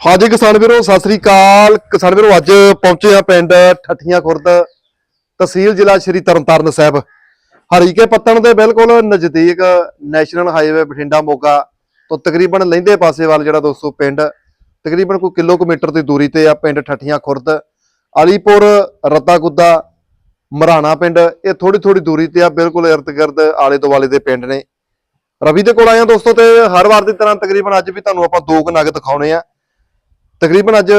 ਹਾਜੀ ਕਿਸਾਨ ਵੀਰੋ, ਸਤਿ ਸ੍ਰੀ ਅਕਾਲ। ਕਿਸਾਨ ਵੀਰੋ, ਅੱਜ ਪਹੁੰਚੇ ਆ ਪਿੰਡ ਠੱਠੀਆਂ ਖੁਰਦ ਤਹਿਸੀਲ ਜ਼ਿਲ੍ਹਾ ਸ਼੍ਰੀ ਤਰਨਤਾਰਨ ਸਾਹਿਬ। ਹਰੀਕੇ ਪੱਤਣ ਦੇ ਬਿਲਕੁਲ ਨਜ਼ਦੀਕ ਨੈਸ਼ਨਲ ਹਾਈਵੇ ਬਠਿੰਡਾ ਮੋਗਾ ਤੋਂ ਤਕਰੀਬਨ ਲਹਿੰਦੇ ਪਾਸੇ ਵੱਲ ਜਿਹੜਾ ਦੋਸਤੋ ਪਿੰਡ, ਤਕਰੀਬਨ ਕੋਈ ਕਿਲੋਮੀਟਰ ਦੀ ਦੂਰੀ ਤੇ ਆ ਪਿੰਡ ਠੱਠੀਆਂ ਖੁਰਦ। ਅਲੀਪੁਰ, ਰਤਾਗੁੱਦਾ, ਮਰਾਣਾ ਪਿੰਡ, ਇਹ ਥੋੜੀ ਥੋੜੀ ਦੂਰੀ ਤੇ ਆ, ਬਿਲਕੁਲ ਇਰਦ ਗਿਰਦ ਆਲੇ ਦੁਆਲੇ ਦੇ ਪਿੰਡ ਨੇ। ਰਵੀ ਦੇ ਕੋਲ ਆਏ ਆ ਦੋਸਤੋ ਤੇ ਹਰ ਵਾਰ ਦੀ ਤਰ੍ਹਾਂ ਤਕਰੀਬਨ ਅੱਜ ਵੀ ਤੁਹਾਨੂੰ ਆਪਾਂ ਦੋ ਕੁ ਨਗ ਦਿਖਾਉਣੇ ਆ। ਤਕਰੀਬਨ ਅੱਜ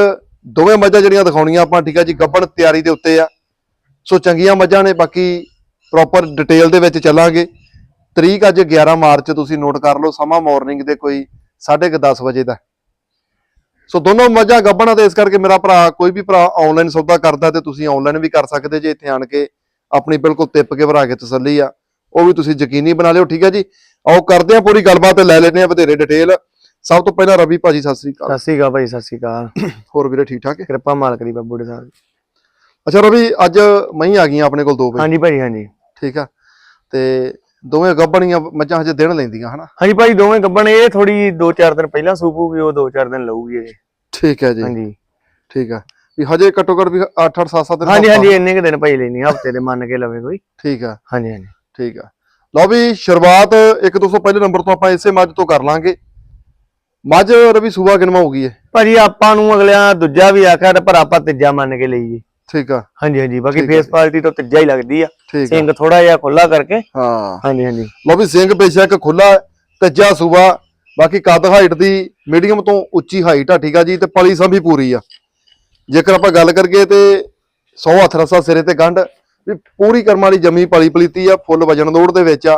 ਦੋਵੇਂ ਮੱਝਾਂ ਜਿਹੜੀਆਂ ਦਿਖਾਉਣੀਆਂ ਆਪਾਂ, ਠੀਕ ਆ ਜੀ ਗੱਬਣ ਤਿਆਰੀ ਦੇ ਉੱਤੇ ਆ। ਸੋ ਚੰਗੀਆਂ ਮੱਝਾਂ ਨੇ, ਬਾਕੀ ਪ੍ਰੋਪਰ ਡਿਟੇਲ ਦੇ ਵਿੱਚ ਚੱਲਾਂਗੇ। ਤਰੀਕ ਅੱਜ 11 ਮਾਰਚ, ਤੁਸੀਂ ਨੋਟ ਕਰ ਲਓ, ਸਮਾਂ ਮਾਰਨਿੰਗ ਦੇ ਕੋਈ 10:30 ਵਜੇ ਦਾ। ਸੋ ਦੋਨੋਂ ਮੱਝਾਂ ਗੱਬਣਾ ਤੇ, ਇਸ ਕਰਕੇ ਮੇਰਾ ਭਰਾ ਕੋਈ ਵੀ ਭਰਾ ਆਨਲਾਈਨ ਸੌਦਾ ਕਰਦਾ ਤੇ ਤੁਸੀਂ ਆਨਲਾਈਨ ਵੀ ਕਰ ਸਕਦੇ ਜੇ, ਇੱਥੇ ਆਣ ਕੇ ਆਪਣੀ ਬਿਲਕੁਲ ਤਿੱਪ ਕੇ ਭਰਾ ਕੇ ਤਸੱਲੀ ਆ। ਉਹ ਵੀ ਤੁਸੀਂ ਯਕੀਨੀ ਬਣਾ ਲਿਓ, ਠੀਕ ਹੈ ਜੀ? ਆਓ ਕਰਦੇ ਆ ਪੂਰੀ ਗੱਲਬਾਤ, ਲੈ ਲੈਨੇ ਆ ਵਧੇਰੇ ਡਿਟੇਲ ਸਭ ਤੋਂ ਪਹਿਲਾਂ ਰਵੀ ਭਾਜੀ ਸਤਿ ਸ੍ਰੀ ਅਕਾਲ। ਸਤਿ ਸ਼੍ਰੀ ਅਕਾਲ ਭਾਈ ਸਤਿ ਸ਼੍ਰੀ ਅਕਾਲ। ਹੋਰ ਵੀਰੇ ਠੀਕ ਠਾਕ ਹੈ? ਕਿਰਪਾ ਮਾਲਕ ਦੀ ਬੱਬੂ ਦੇ ਸਾਹਿਬ। ਅੱਛਾ ਰਵੀ ਅੱਜ ਮਹੀਂ ਆ ਗਈਆਂ ਆਪਣੇ ਕੋਲ ਦੋ ਵਜੇ। ਹਾਂਜੀ ਭਾਈ ਹਾਂਜੀ। ਠੀਕ ਆ। ਤੇ ਦੋਵੇਂ ਗੱਬਣੀਆਂ ਮੱਝਾਂ ਹਜੇ ਦਿਨ ਲੈਂਦੀਆਂ ਹਨਾ? ਹਾਂਜੀ ਭਾਈ ਦੋਵੇਂ ਗੱਬਣ ਇਹ ਥੋੜੀ 2-4 ਦਿਨ ਪਹਿਲਾਂ ਸੂਪੂਗੀ ਉਹ 2-4 ਦਿਨ ਲਊਗੀ ਇਹ। ਠੀਕ ਹੈ ਜੀ। ਹਾਂਜੀ। ਠੀਕ ਆ। ਵੀ ਹਜੇ ਘੱਟੋ ਘੱਟ ਵੀ 8-8 7-7 ਦਿਨ ਹਾਂਜੀ ਹਾਂਜੀ ਇੰਨੇ ਕੁ ਦਿਨ ਭਾਈ ਲੈਣੀ ਹਫ਼ਤੇ ਦੇ ਮੰਨ ਕੇ ਲਵੇ ਕੋਈ। ਠੀਕ ਆ। ਹਾਂਜੀ ਹਾਂਜੀ। ਠੀਕ ਆ। ਲਓ ਵੀ ਸ਼ੁਰੂਆਤ ਇੱਕ ਦੋ ਸੌ ਪਹਿਲੇ ਨੰਬਰ ਤੋਂ ਆਪਾਂ ਇਸੇ ਮੱਝ ਤੋਂ ਕਰ ਲਾਂਗੇ। ਮੱਝ ਰਵੀ ਸੂਬਾ ਕਿਨਵਾ ਹੋ ਗਈ ਹੈ ਭਾਜੀ ਆਪਾਂ ਨੂੰ ਅਗਲਿਆਂ ਦੂਜਾ ਵੀ ਆਖਿਆ ਤੇ ਪਰ ਆਪਾਂ ਤੀਜਾ ਮੰਨ ਕੇ ਲਈਏ। ਠੀਕ ਆ। ਹਾਂਜੀ ਹਾਂਜੀ ਬਾਕੀ ਫੇਸ। ਕੁਆਲਿਟੀ ਤੋਂ ਤੀਜਾ ਹੀ ਲੱਗਦੀ ਆ। ਸਿੰਘ ਥੋੜਾ ਜਿਹਾ ਖੁੱਲਾ ਕਰਕੇ। ਹਾਂ। ਹਾਂਜੀ ਹਾਂਜੀ। ਲਓ ਵੀ ਸਿੰਘ ਬੇਸ਼ੱਕ ਖੁੱਲਾ ਤੱਜਾ ਸੂਬਾ ਬਾਕੀ ਕੱਦ ਹਾਈਟ ਦੀ ਮੀਡੀਅਮ ਤੋਂ ਉੱਚੀ ਹਾਈਟ ਆ ਠੀਕ ਆ ਜੀ ਤੇ ਪਲੀ ਸੰਭੀ ਪੂਰੀ ਆ। ਜੇਕਰ ਆਪਾਂ ਗੱਲ ਕਰੀਏ ਤੇ 100 ਹੱਥ ਰਸਾ ਸਿਰੇ ਤੇ ਗੰਢ ਵੀ ਪੂਰੀ ਕਰਮ ਵਾਲੀ ਜਮੀ ਪਲੀ ਪਲੀਤੀ ਆ ਫੁੱਲ ਵਜਨ ਦੌੜ ਦੇ ਵਿੱਚ ਆ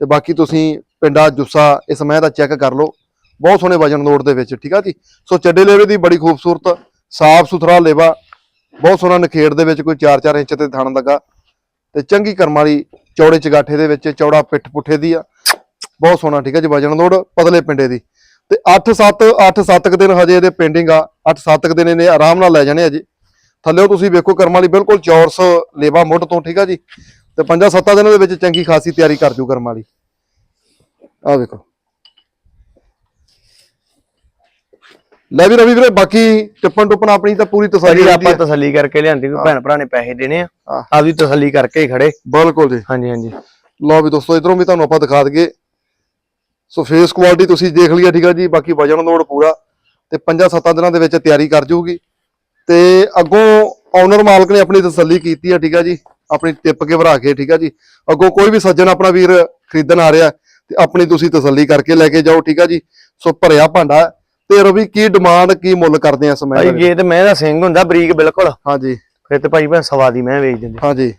ਤੇ ਬਾਕੀ ਤੁਸੀਂ ਪਿੰਡਾ ਜੁੱਸਾ ਇਸ ਮਹਿ ਦਾ ਚੈੱਕ ਕਰ ਲਓ। ਬਹੁਤ ਸੋਹਣੇ ਵਜਨ ਦੌੜ ਦੇ ਵਿੱਚ, ਠੀਕ ਆ ਜੀ? ਸੋ ਚੱਡੇ ਲੇਵੇ ਦੀ ਬੜੀ ਖੂਬਸੂਰਤ, ਸਾਫ਼ ਸੁਥਰਾ ਲੇਵਾ, ਬਹੁਤ ਸੋਹਣਾ ਨਖੇੜ ਦੇ ਵਿੱਚ ਕੋਈ 4-4 ਇੰਚ ਤੇ ਥਣ ਲੱਗਾ। ਤੇ ਚੰਗੀ ਕਰਮ ਵਾਲੀ ਚੌੜੇ ਚਗਾਠੇ ਦੇ ਵਿੱਚ, ਚੌੜਾ ਪਿੱਠ ਪੁੱਠੇ ਦੀ ਆ। ਬਹੁਤ ਸੋਹਣਾ, ਠੀਕ ਆ ਜੀ, ਵਜਨ ਲੋੜ ਪਤਲੇ ਪਿੰਡੇ ਦੀ। ਤੇ 8-7 8-7 ਦਿਨ ਹਜੇ ਇਹਦੇ ਪੇਂਡਿੰਗ ਆ। 8-7 ਦਿਨ ਇਹਨੇ ਆਰਾਮ ਨਾਲ ਲੈ ਜਾਣੇ ਆ ਜੀ। ਥੱਲੇਓ ਤੁਸੀਂ ਵੇਖੋ ਕਰਮ ਵਾਲੀ ਬਿਲਕੁਲ ਚੌਰਸ ਲੇਵਾ ਮੁੱਢ ਤੋਂ, ਠੀਕ ਆ ਜੀ? ਤੇ 5-7 ਦਿਨਾਂ ਦੇ ਵਿੱਚ ਚੰਗੀ ਖਾਸੀ ਤਿਆਰੀ ਕਰ ਜੂ ਕਰਮ ਵਾਲੀ। ਆ ਵੇਖੋ। ਲੈ ਵੀ ਰਵੀ ਵੀਰੇ ਬਾਕੀ ਟਿੱਪਣ ਟੁੱਪਣ ਆਪਣੀ ਤਾਂ ਪੂਰੀ ਤਸੱਲੀ ਰਹਿੰਦੀ ਆਪਾਂ ਤਸੱਲੀ ਕਰਕੇ ਲਿਆਂਦੀ ਵੀ ਭੈਣ ਭਰਾ ਨੇ ਪੈਸੇ ਦੇਣੇ ਆ। ਆਪਦੀ ਤਸੱਲੀ ਕਰਕੇ ਹੀ ਖੜੇ। ਬਿਲਕੁਲ ਜੀ। ਹਾਂਜੀ ਹਾਂਜੀ। ਲਓ ਵੀ ਦੋਸਤੋ ਇਧਰੋਂ ਵੀ ਤੁਹਾਨੂੰ ਆਪਾਂ ਦਿਖਾ ਦਈਏ। ਸੋ ਫੇਸ ਕੁਆਲਿਟੀ ਤੁਸੀਂ ਦੇਖ ਲਿਆ ਠੀਕ ਆ ਜੀ। ਬਾਕੀ ਵਜਨ ਲੋਡ ਪੂਰਾ ਤੇ 5-7 ਦਿਨਾਂ ਦੇ ਵਿੱਚ ਤਿਆਰੀ ਕਰ ਜੂਗੀ। ਤੇ ਅੱਗੋਂ ਓਨਰ ਮਾਲਕ ਨੇ ਆਪਣੀ ਤਸੱਲੀ ਕੀਤੀ ਆ ਠੀਕ ਆ ਜੀ। ਆਪਣੀ ਟਿੱਪ ਕੇ ਭਰਾ ਕੇ ਠੀਕ ਆ ਜੀ। ਅੱਗੋਂ ਕੋਈ ਵੀ ਸੱਜਣ ਆਪਣਾ ਵੀਰ ਖਰੀਦਣ ਆ ਰਿਹਾ ਤੇ ਆਪਣੀ ਤੁਸੀਂ ਤਸੱਲੀ ਕਰਕੇ ਲੈ ਕੇ ਜਾਓ ਠੀਕ ਆ ਜੀ। ਸੋ ਭਰਿਆ ਭਾਂਡਾ ਤੇ ਰਵੀ ਕੀ ਡਿਮਾਂਡ ਕੀ ਮੁੱਲ ਕਰਦੇ ਆ ਸਮੇਂ ਭਾਈ ਜੇ ਤੇ ਮੈਂ ਦਾ ਸਿੰਘ ਹੁੰਦਾ ਬਰੀਕ ਬਿਲਕੁਲ। ਹਾਂਜੀ। ਫਿਰ ਤੇ ਭਾਈ ਮੈਂ ਸਵਾ ਦੀ ਮੈਂ ਵੇਚ ਦਿੰਦੇ। ਹਾਂਜੀ।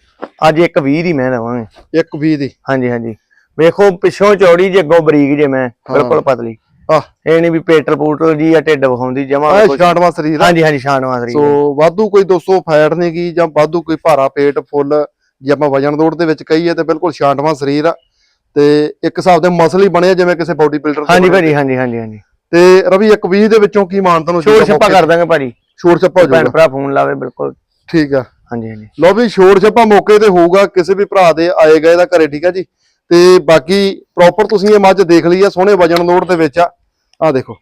ਅੱਜ ਇੱਕ 20 ਦੀ ਮੈਂ ਦਵਾਂਗੇ। ਇੱਕ 20 ਦੀ। ਹਾਂਜੀ ਹਾਂਜੀ। ਵੇਖੋ ਪਿੱਛੋਂ ਚੌੜੀ ਜੇ ਅੱਗੋਂ ਬਰੀਕ ਜੇ ਮੈਂ ਬਿਲਕੁਲ ਪਤਲੀ। ਆਹ। ਇਹ ਨਹੀਂ ਵੀ ਪੇਟਲ ਪੂਟਲ ਜੀ ਜਾਂ ਢਿੱਡ ਵਿਖਾਉਂਦੀ ਜਮਾ ਛਾਂਟਵਾ ਸਰੀਰ ਆ। ਹਾਂਜੀ ਹਾਂਜੀ ਸ਼ਾਨ ਮਾਸਰੀ ਸੋ ਵਾਧੂ ਕੋਈ 200 ਫੈਟ ਨਹੀਂ ਗੀ ਜਾਂ ਵਾਧੂ ਕੋਈ ਭਾਰਾ ਪੇਟ ਫੁੱਲ ਜੇ ਆਪਾਂ ਵਜਨ ਦੌੜ ਦੇ ਵਿੱਚ ਕਹੀਏ ਤੇ ਬਿਲਕੁਲ ਛਾਂਟਵਾ ਸਰੀਰ ਆ। ਤੇ ਇੱਕ ਹਿਸਾਬ ਦੇ ਮਸਲ ਹੀ ਬਣੇ ਜਿਵੇਂ ਕਿਸੇ ਬਾਡੀ ਬਿਲਡਰ ਹਾਂਜੀ ਭਾਜੀ ਹਾਂਜੀ ਹਾਂਜੀ ਹਾਂਜੀ। ਤੇ ਰਵੀ ਇੱਕ 20 ਦੇ ਵਿੱਚੋਂ ਕੀ ਮਾਨ ਤੁਹਾਨੂੰ ਛੋੜ ਛੱਪਾ ਕਰ ਦਾਂਗੇ ਭਾਜੀ। ਛੋੜ ਛੱਪਾ ਹੋ ਭੈਣ ਭਰਾ ਫੋਨ ਲਾਵੇ ਬਿਲਕੁਲ। ਠੀਕ ਆ। ਹਾਂਜੀ ਹਾਂਜੀ। ਲਓ ਵੀ ਛੋੜ ਛੱਪਾ ਮੌਕੇ ਤੇ ਹੋਊਗਾ ਕਿਸੇ ਵੀ ਭਰਾ ਦੇ ਆਏ ਗਏ ਦਾ ਘਰੇ ਠੀਕ ਆ ਜੀ? ਤੇ ਬਾਕੀ ਪ੍ਰੋਪਰ ਤੁਸੀਂ ਇਹ ਮੱਝ ਦੇਖ ਲਈ ਆ ਸੋਹਣੇ ਵਜਨ ਦੌੜ ਦੇ ਵਿੱਚ ਆ। ਆ ਦੇਖੋ।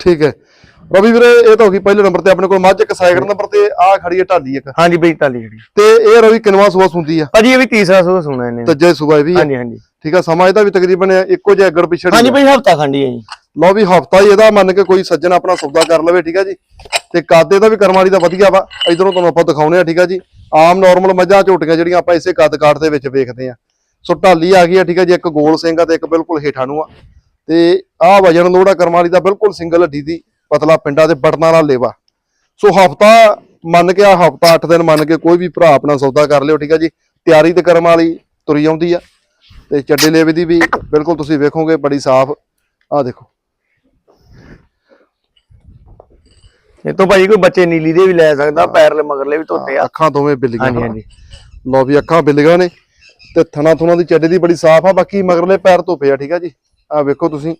ਠੀਕ ਹੈ। ਰਵੀ ਵੀਰੇ ਇਹ ਤਾਂ ਹੋ ਗਈ ਪਹਿਲੇ ਨੰਬਰ ਤੇ ਆਪਣੇ ਕੋਲ ਮੱਝ ਇੱਕ ਸੈਕਿੰਡ ਨੰਬਰ ਤੇ ਆ ਖੜੀ ਹੈ ਢਾਲੀ ਇੱਕ। ਹਾਂਜੀ ਬਈ ਤਾਲੀ ਜਿਹੜੀ ਤੇ ਇਹ ਰਵੀ ਕਿਨਵਾ ਸੂਆ ਸੁੰਦੀ ਆ? ਭਾਜੀ ਇਹ ਵੀ ਤੀਸਰਾ ਸੂਆ ਸੁਣਾ ਇਹਨੇ। ਤੱਜੇ ਸੂਆ ਵੀ। ਹਾਂਜੀ ਹਾਂਜੀ। ਠੀਕ ਆ ਸਮਾਂ ਇਹਦਾ ਵੀ ਤਕਰੀਬਨ ਇੱਕੋ ਜਿਹਾ ਅੱਗੜ ਪਿਛੜ ਹਾਂਜੀ ਭਾਈ ਹਫਤਾ ਖੰਡੀ ਹੈ ਜੀ। ਲਓ ਵੀ ਹਫਤਾ ਹੀ ਇਹਦਾ ਮੰਨ ਕੇ ਕੋਈ ਸੱਜਣ ਆਪਣਾ ਸੌਦਾ ਕਰ ਲਵੇ ਠੀਕ ਆ ਜੀ। ਤੇ ਕਾਦੇ ਦਾ ਵੀ ਕਰਮ ਵਾਲੀ ਦਾ ਵਧੀਆ ਵਾ। ਇਧਰੋਂ ਤੁਹਾਨੂੰ ਆਪਾਂ ਦਿਖਾਉਨੇ ਆ ਠੀਕ ਆ ਜੀ। ਆਮ ਨਾਰਮਲ ਮੱਝਾਂ ਝੋਟੀਆਂ ਜਿਹੜੀਆਂ ਆਪਾਂ ਇਸੇ ਕੱਦ ਕਾਠ ਦੇ ਵਿੱਚ ਵੇਖਦੇ ਆ। ਸੋ ਢਾਲੀ ਆ ਗਈ ਆ ਠੀਕ ਆ ਜੀ ਇੱਕ ਗੋਲ ਸਿੰਘ ਆ ਤੇ ਇੱਕ ਬਿਲਕੁਲ ਹੇਠਾਂ ਨੂੰ ਆ। ਤੇ ਆਹ ਵਜਨ ਲੋੜਾ ਕਰਮ ਵਾਲੀ ਦਾ ਬਿਲਕੁਲ ਸਿੰਗਲ ਹੱਡੀ ਦੀ ਪਤਲਾ ਪਿੰਡਾ ਦੇ ਬਟਨਾਂ ਨਾਲ ਲੇਵਾ। ਸੋ ਹਫਤਾ ਮੰਨ ਕੇ ਆ ਹਫਤਾ 8 ਦਿਨ ਮੰਨ ਕੇ ਕੋਈ ਵੀ ਭਰਾ ਆਪਣਾ ਸੌਦਾ ਕਰ ਲਿਓ ਠੀਕ ਆ ਜੀ? ਤਿਆਰੀ ਤੇ ਕਰਮ ਵਾਲੀ ਤੁਰੀ ਆਉਂਦੀ ਆ। ਤੇ ਚੱਡੇ ਲੇਵੇ ਦੀ ਵੀ ਬਿਲਕੁਲ ਤੁਸੀਂ ਵੇਖੋਗੇ ਬੜੀ ਸਾਫ਼। ਆ ਦੇਖੋ। ਇਹ ਤੋਂ ਭਾਜੀ ਕੋਈ ਬੱਚੇ ਨੀਲੀ ਦੇ ਵੀ ਲੈ ਸਕਦਾ ਪੈਰਲੇ ਮਗਰਲੇ ਵੀ ਧੋਤੇ ਆ। ਅੱਖਾਂ ਦੋਵੇਂ ਬਿੱਲੀਆਂ ਹਾਂਜੀ। ਹਾਂਜੀ। ਲਓ ਵੀ ਅੱਖਾਂ ਬਿੱਲੀਆਂ ਨੇ। ਤੇ ਥਣਾ ਥੁਣਾ ਦੀ ਚੱਡੇ ਦੀ ਬੜੀ ਸਾਫ਼ ਆ ਬਾਕੀ ਮਗਰਲੇ ਪੈਰ ਧੋਪੇ ਆ ਠੀਕ ਆ ਜੀ? ਆ ਵੇਖੋ ਤੁਸੀਂ।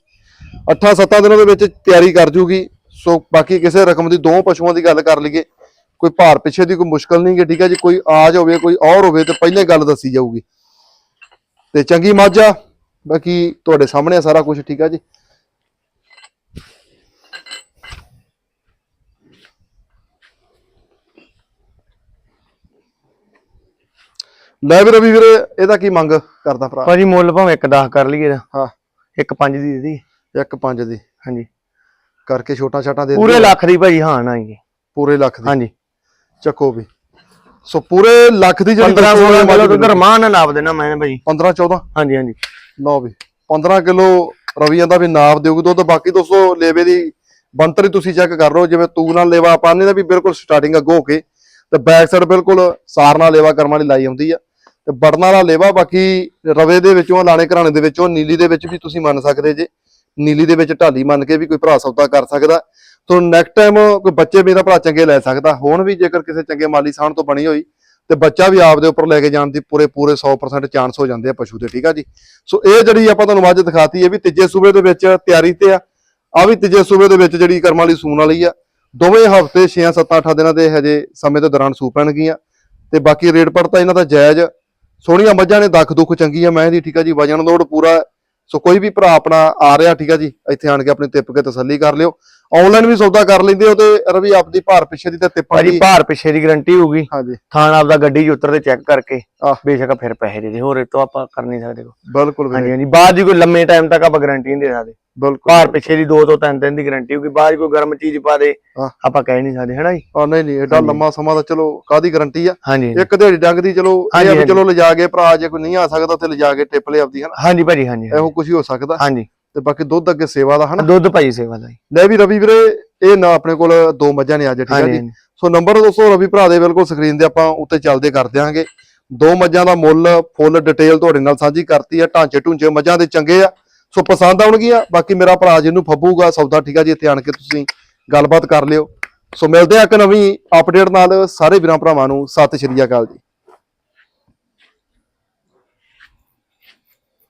8-7 ਦਿਨਾਂ ਦੇ ਵਿੱਚ ਤਿਆਰੀ ਕਰ ਜੂਗੀ। ਸੋ ਬਾਕੀ ਕਿਸੇ ਰਕਮ ਦੀ ਦੋ ਪਸ਼ੂਆਂ ਦੀ ਗੱਲ ਕਰ ਲਈਏ ਕੋਈ ਭਾਰ ਪਿੱਛੇ ਦੀ ਕੋਈ ਮੁਸ਼ਕਲ ਨਹੀਂ ਗੀ ਠੀਕ ਹੈ ਜੀ? ਕੋਈ ਆਜ ਹੋਵੇ ਕੋਈ ਔਰ ਹੋਵੇ ਤੇ ਪਹਿਲੇ ਗੱਲ ਦੱਸੀ ਜਾਊਗੀ। ਤੇ ਚੰਗੀ ਮੱਝ ਆ। ਬਾਕੀ ਤੁਹਾਡੇ ਸਾਹਮਣੇ ਸਾਰਾ ਕੁਝ ਠੀਕ ਆ ਜੀ? ਲੈ ਵੀ ਰਵੀ ਵੀਰੇ ਇਹਦਾ ਕੀ ਮੰਗ ਕਰਦਾ ਭਰਾ? ਭਾਜੀ ਮੁੱਲ ਭਾਵੇਂ ਇੱਕ 10 ਕਰ ਲਈਏ। ਹਾਂ। ਇੱਕ 5 ਦੀ ਦੇ ਦੀ ਇੱਕ ਪੰਜ ਦੀ ਹਾਂਜੀ। ਕਰਕੇ ਛੋਟਾ ਛਾਟਾ ਦੇ ਪੂਰੇ। ਲੱਖ ਦੀ ਭਾਜੀ ਹਾਂ ਨਾ ਜੀ। ਪੂਰੇ ਲੱਖ ਦੀ। ਹਾਂਜੀ। ਚੱਕੋ ਵੀ। ਸੋ ਪੂਰੇ ਲੱਖ ਦੀ ਜਿਹੜੀ 15 ਦੱਸੋ 16 ਇਹ ਕਿਲੋ ਦੁੱਧ ਰਮਾਨ ਨਾਲ ਨਾਪ ਦੇਣਾ ਮੈਂ ਭਾਜੀ 15 14 ਹਾਂਜੀ ਹਾਂਜੀ। ਲਓ ਵੀ 15 ਕਿਲੋ ਰਵੀਆਂ ਦਾ ਵੀ ਨਾਪ ਦਿਓਗੇ ਦੁੱਧ। ਬਾਕੀ ਦੋਸਤੋ ਲੇਵੇ ਦੀ ਬੰਤਰ ਹੀ ਤੁਸੀਂ ਚੈੱਕ ਕਰ ਲਓ। ਜਿਵੇਂ ਤੂੰ ਨਾਲ ਲੇਵਾ ਪਾਣੇ ਦਾ ਵੀ ਬਿਲਕੁਲ ਸਟਾਰਟਿੰਗ ਅੱਗੋਂ ਹੋ ਕੇ। ਤੇ ਬੈਕ ਸਾਈਡ ਬਿਲਕੁਲ ਸਾਰ ਨਾਲ ਲੇਵਾ ਕਰਮ ਵਾਲੀ ਲਾਈ ਹੁੰਦੀ ਆ। ਤੇ ਬੜਨ ਵਾਲਾ ਲੇਵਾ ਬਾਕੀ ਰਵੇ ਦੇ ਵਿੱਚੋਂ ਲਾਣੇ ਘਰਾਣੇ ਦੇ ਵਿੱਚੋਂ ਨੀਲੀ ਦੇ ਵਿੱਚ ਵੀ ਤੁਸੀਂ ਮੰਨ ਸਕਦੇ ਜੇ। ਨੀਲੀ ਦੇ ਵਿੱਚ ਢਾਲੀ ਮੰਨ ਕੇ ਵੀ ਕੋਈ ਭਰਾ ਸੌਦਾ ਕਰ ਸਕਦਾ। ਤੋਂ ਨੈਕਸਟ ਟਾਈਮ ਕੋਈ ਬੱਚੇ ਵੀ ਮੇਰਾ ਭਰਾ ਚੰਗੇ ਲੈ ਸਕਦਾ। ਹੁਣ ਵੀ ਜੇਕਰ ਕਿਸੇ ਚੰਗੇ ਮਾਲੀ ਸਾਹਣ ਤੋਂ ਬਣੀ ਹੋਈ, ਤੇ ਬੱਚਾ ਵੀ ਆਪ ਦੇ ਉੱਪਰ ਲੈ ਕੇ ਜਾਣ ਦੀ ਪੂਰੇ ਪੂਰੇ 100% ਚਾਂਸ ਹੋ ਜਾਂਦੇ ਆ ਪਸ਼ੂ ਦੇ, ਠੀਕ ਆ ਜੀ? ਸੋ ਇਹ ਜਿਹੜੀ ਆਪਾਂ ਤੁਹਾਨੂੰ ਮੱਝ ਦਿਖਾਤੀ ਇਹ ਵੀ ਤੀਜੇ ਸੂਬੇ ਦੇ ਵਿੱਚ ਤਿਆਰੀ ਤੇ ਆ। ਆ ਵੀ ਤੀਜੇ ਸੂਬੇ ਦੇ ਵਿੱਚ ਜਿਹੜੀ ਕਰਮ ਵਾਲੀ ਸੂਣ ਵਾਲੀ ਆ। ਦੋਵੇਂ ਹਫ਼ਤੇ 6 7 8 ਦਿਨਾਂ ਦੇ ਹਜੇ ਸਮੇਂ ਦੇ ਦੌਰਾਨ ਸੂ ਪੈਣਗੀਆਂ। ਤੇ ਬਾਕੀ ਰੇਟ ਪਰ ਇਹਨਾਂ ਦਾ ਜਾਇਜ਼। ਸੋਹਣੀਆਂ ਮੱਝਾਂ ਨੇ ਦੱਖ ਦੁੱਖ ਚੰਗੀ ਆ, ਮੈਂ ਦੀ ਠੀਕ ਆ ਜੀ? ਵਜਨ ਲੋਡ ਪੂਰਾ ਸੋ ਕੋਈ ਵੀ ਭਰਾ ਆਪਣਾ ਆ ਰਿਹਾ ਠੀਕ ਆ ਜੀ ਇੱਥੇ ਆਣ ਕੇ ਆਪਣੀ ਤਿੱਪ ਕੇ ਤਸੱਲੀ ਕਰ ਲਿਓ। ਆਨਲਾਈਨ ਵੀ ਸੌਦਾ ਕਰ ਲੈਂਦੇ ਹੋ ਤੇ ਰਵੀ ਆਪਦੀ ਭਾਰ ਪਿੱਛੇ ਦੀ ਤੇ ਭਾਜੀ ਦੀ ਭਾਰ ਪਿੱਛੇ ਦੀ ਗਾਰੰਟੀ ਹੋਊਗੀ। ਹਾਂਜੀ। ਥਾਣ ਆਪਦਾ ਗੱਡੀ 'ਚ ਉਤਰਦੇ ਚੈੱਕ ਕਰਕੇ ਆਹ। ਬੇਸ਼ੱਕ ਫਿਰ ਪੈਸੇ ਦੇ ਦੇ ਹੋਰ ਇਹ ਤੋਂ ਆਪਾਂ ਕਰ ਨਹੀਂ ਸਕਦੇ। ਬਿਲਕੁਲ ਵੀਰੇ। ਹਾਂਜੀ ਹਾਂਜੀ ਬਾਅਦ ਦੀ ਕੋਈ ਲੰਮੇ ਟਾਈਮ ਤੱਕ ਆਪਾਂ ਗਾਰੰਟੀ ਨਹੀਂ ਦੇ ਸਕਦੇ। ਬਿਲਕੁਲ ਭਾਰ ਪਿੱਛੇ ਦੀ 2 ਤੋਂ 3 ਦਿਨ ਦੀ ਗਾਰੰਟੀ ਹੋਊਗੀ ਬਾਅਦ ਕੋਈ ਗਰਮ ਚੀਜ਼ ਪਾ ਦੇ। ਆਪਾਂ ਕਹਿ ਨਹੀਂ ਸਕਦੇ ਹੈਨਾ ਜੀ? ਆ ਨਹੀਂ ਨਹੀਂ ਐਡਾ ਲੰਮਾ ਸਮਾਂ ਤਾਂ ਚਲੋ ਕਾਦੀ ਗਾਰੰਟੀ ਆ? ਹਾਂਜੀ ਇੱਕ ਦਿਹਾੜੀ ਡੰਗ ਦੀ ਚਲੋ ਇਹ ਹਾਂਜੀ, ਵੀ। ਚਲੋ ਲਿਜਾ ਕੇ ਭਰਾ ਜੇ ਕੋਈ ਨਹੀਂ ਆ ਸਕਦਾ ਤੇ ਲਿਜਾ ਕੇ ਟਿਪ ਲਿਆਵਦੀ ਹਨਾ? ਹਾਂਜੀ ਭਾਜੀ ਹਾਂਜੀ ਇਹੋ ਕੁਝ ਹੀ ਹੋ ਸਕਦਾ। ਹਾਂਜੀ। ਤੇ ਬਾਕੀ ਦੁੱਧ ਅੱਗੇ ਸੇਵਾ ਦਾ ਹਨਾ? ਦੁੱਧ ਭਾਜੀ ਸੇਵਾ ਦਾ ਜੀ। ਲੈ ਵੀ ਰਵੀ ਵੀਰੇ ਇਹ ਨਾ ਆਪਣੇ ਕੋਲ ਦੋ ਮੱਝਾਂ ਨੇ ਅੱਜ ਠੀਕ ਹਾਂਜੀ ਜੀ? ਹਾਂਜੀ। ਸੋ ਨੰਬਰ ਦੋਸਤੋ ਰਵੀ ਭਰਾ ਦੇ ਬਿਲਕੁਲ ਸਕਰੀਨ ਤੇ ਆਪਾਂ ਉੱਤੇ ਚੱਲਦੇ ਕਰ ਦਿਆਂਗੇ। ਦੋ ਮੱਝਾਂ ਦਾ ਮੁੱਲ ਫੁੱਲ ਡਿਟੇਲ ਤੁਹਾਡੇ ਨਾਲ ਸਾਂਝੀ ਕਰਤੀ ਆ ਢਾਂਚੇ ਢੂੰਚੇ ਮੱਝਾਂ ਦੇ ਚੰਗੇ ਆ। ਸੋ ਪਸੰਦ ਆਉਣਗੀਆਂ। ਬਾਕੀ ਮੇਰਾ ਭਰਾ ਜਿਹਨੂੰ ਫੱਬੂਗਾ, ਸੌਦਾ ਠੀਕ ਆ ਜੀ, ਇੱਥੇ ਆਣ ਕੇ ਤੁਸੀਂ ਗੱਲਬਾਤ ਕਰ ਲਿਓ। ਸੋ ਮਿਲਦੇ ਆ ਇੱਕ ਨਵੀਂ ਅਪਡੇਟ ਨਾਲ। ਸਾਰੇ ਵੀਰਾਂ ਭਰਾਵਾਂ ਨੂੰ ਸਤਿ ਸ਼੍ਰੀ ਅਕਾਲ ਜੀ।